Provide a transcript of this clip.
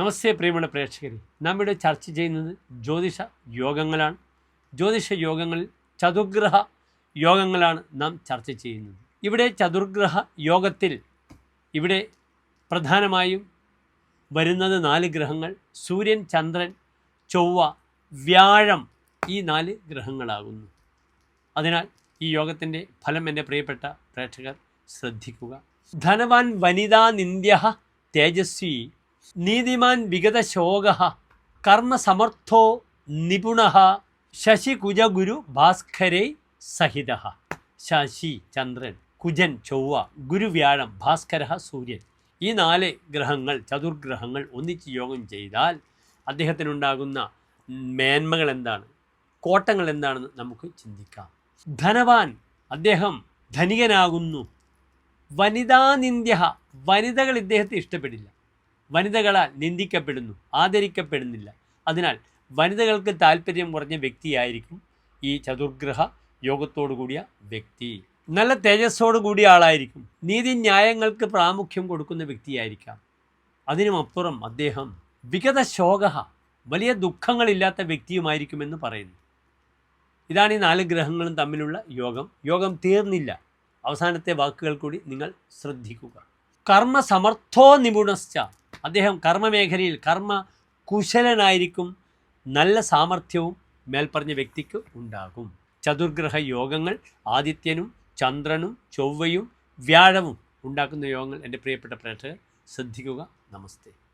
നമസ്തേ പ്രിയമുള്ള പ്രേക്ഷകരെ. ഇവിടെ ചർച്ച ചെയ്യുന്നത് ജ്യോതിഷ യോഗങ്ങളാണ്. ജ്യോതിഷ യോഗങ്ങളിൽ ചതുർഗ്രഹ യോഗങ്ങളാണ് നാം ചർച്ച ചെയ്യുന്നത്. ഇവിടെ ചതുർഗ്രഹ യോഗത്തിൽ ഇവിടെ പ്രധാനമായും വരുന്നത് നാല് ഗ്രഹങ്ങൾ. സൂര്യൻ ചന്ദ്രൻ ചൊവ്വ വ്യാഴം ഈ നാല് ഗ്രഹങ്ങളാകുന്നു. അതിനാൽ ഈ യോഗത്തിന്റെ ഫലം എന്റെ പ്രിയപ്പെട്ട പ്രേക്ഷകർ ശ്രദ്ധിക്കുക. ധനവാൻ വനിതാ നിന്ദ്യ തേജസ്വി നീതിമാൻ വിഗതശോക കർമ്മസമർത്ഥോ നിപുണ ശശികുജഗുരു ഭാസ്കരേ സഹിത ശശി ചന്ദ്രൻ കുജൻ ചൊവ്വ ഗുരുവ്യാഴം ഭാസ്കര സൂര്യൻ. ഈ നാല് ഗ്രഹങ്ങൾ ചതുർഗ്രഹങ്ങൾ ഒന്നിച്ച് യോഗം ചെയ്താൽ അദ്ദേഹത്തിനുണ്ടാകുന്ന മേന്മകൾ എന്താണ്? കോട്ടങ്ങൾ എന്താണെന്ന് നമുക്ക് ചിന്തിക്കാം. ധനവാൻ അദ്ദേഹം ധനികനാകുന്നു. വനിതാനിന്ദ്യ വനിതകൾ ഇദ്ദേഹത്തെ ഇഷ്ടപ്പെടില്ല. വനിതകളാൽ നിന്ദിക്കപ്പെടുന്നു ആദരിക്കപ്പെടുന്നില്ല. അതിനാൽ വനിതകൾക്ക് താല്പര്യം കുറഞ്ഞ വ്യക്തിയായിരിക്കും ഈ ചതുർഗ്രഹ യോഗത്തോടു കൂടിയ വ്യക്തി. നല്ല തേജസ്സോടു കൂടിയ ആളായിരിക്കും. നീതി ന്യായങ്ങൾക്ക് പ്രാമുഖ്യം കൊടുക്കുന്ന വ്യക്തിയായിരിക്കാം. അതിനുമപ്പുറം അദ്ദേഹം വിഗത ശോക വലിയ ദുഃഖങ്ങളില്ലാത്ത വ്യക്തിയുമായിരിക്കുമെന്ന് പറയുന്നു. ഇതാണ് ഈ നാല് ഗ്രഹങ്ങളും തമ്മിലുള്ള യോഗം. യോഗം തീർന്നില്ല. അവസാനത്തെ വാക്കുകൾ കൂടി നിങ്ങൾ ശ്രദ്ധിക്കുക. കർമ്മസമർത്ഥോ നിപുണശ്ച അദ്ദേഹം കർമ്മമേഖലയിൽ കർമ്മ കുശലനായിരിക്കും. നല്ല സാമർഥ്യവും മേൽപ്പറഞ്ഞ വ്യക്തിക്ക് ഉണ്ടാകും. ചതുർഗ്രഹ യോഗങ്ങൾ ആദിത്യനും ചന്ദ്രനും ചൊവ്വയും വ്യാഴവും ഉണ്ടാക്കുന്ന യോഗങ്ങൾ എന്റെ പ്രിയപ്പെട്ട പ്രേക്ഷകർ ശ്രദ്ധിക്കുക. നമസ്തേ.